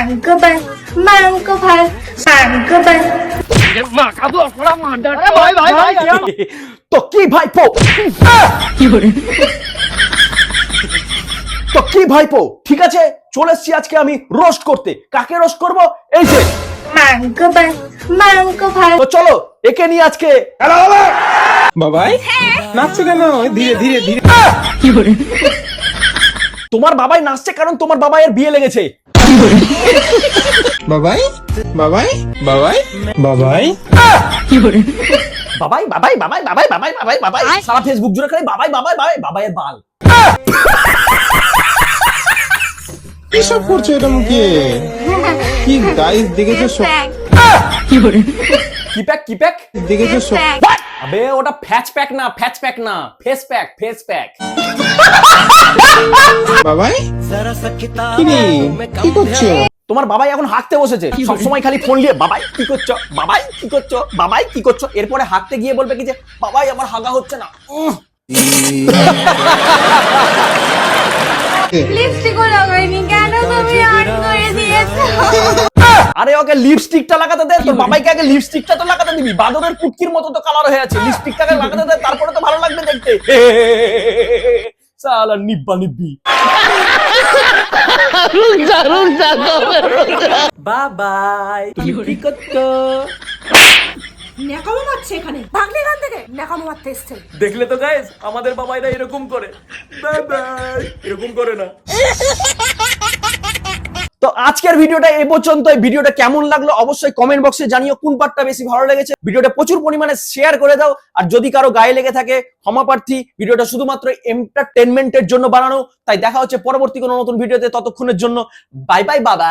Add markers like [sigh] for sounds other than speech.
两个班，满个班，三个班。 তো কি ভাইপো [laughs] তো কি ভাইপো [laughs] ঠিক আছে চলে এসছি আজকে আমি রোস্ট করতে কাকে রোস্ট করব এই যে 满个班，满个班。 তো চলো একে নিয়ে আজকে বাবাই নাচছো কেন ধীরে ধীরে ধীরে তোমার বাবাই নাচছে কারণ তোমার বাবাইয়ের বিয়ে লেগেছে বাবাই? বাবাই? বাবাই? বাবাই? বাবাই বাবাই বাবাই বাবাই বাবাই বাবাই বাবাই। সারা ফেসবুক জুড়ে খালি বাবাই বাবাই বাবাই বাবাইয়ের বাল। এসব করছ এটা মুখে? কি গাইস দেখেছ সব? কি প্যাক কি প্যাক দেখেছ সব? আবে ওটা ফ্যাচ প্যাক না ফ্যাচ প্যাক না। Face pack face pack Babai? কি রে কি করছ? তোমার বাবাই এখন হাঁকতে বসেছে। সব সময় খালি ফোন নিয়ে বাবাই কি করছ? বাবাই কি করছ? বাবাই কি করছ? এরপরে হাঁকতে গিয়ে বলবে কি যে বাবাই আমার হাগা হচ্ছে না। লিপস্টিকও লাগাইনি। কেন তুমি অন করে দিয়েছ? আরে ওকে লিপস্টিকটা লাগাতে দে। তোর বাবাইকে আগে লিপস্টিকটা তো লাগাতে দিবি। বাদরের পুটকির মতো তো কালার হয়ে আছে। লিপস্টিকটাকে লাগাতে দে তারপরে তো ভালো লাগবে দেখতে। সালা নিব্বা নিব্বি। বাবাই তুমি কি করছ ন্যাকামো মারছে এখানে। ভাগলে এখান থেকে ন্যাকামো মারতে এসছে। দেখলে তো গাইজ আমাদের বাবাইরা এরকম করে। বাবাই এরকম করে না। আজকের ভিডিওটা এ পর্যন্ত এই ভিডিওটা কেমন লাগল অবশ্যই কমেন্ট বক্সে জানিও কোন পার্টটা বেশি ভালো লেগেছে। ভিডিওটা প্রচুর পরিমাণে শেয়ার করে দাও। আর যদি কারও গায়ে লেগে থাকে ক্ষমা প্রার্থী ভিডিওটা শুধুমাত্র এন্টারটেনমেন্টের জন্য বানানো। তাই দেখা হচ্ছে পরবর্তী কোনো নতুন ভিডিওতে ততক্ষণের জন্য। বাই বাই বাবা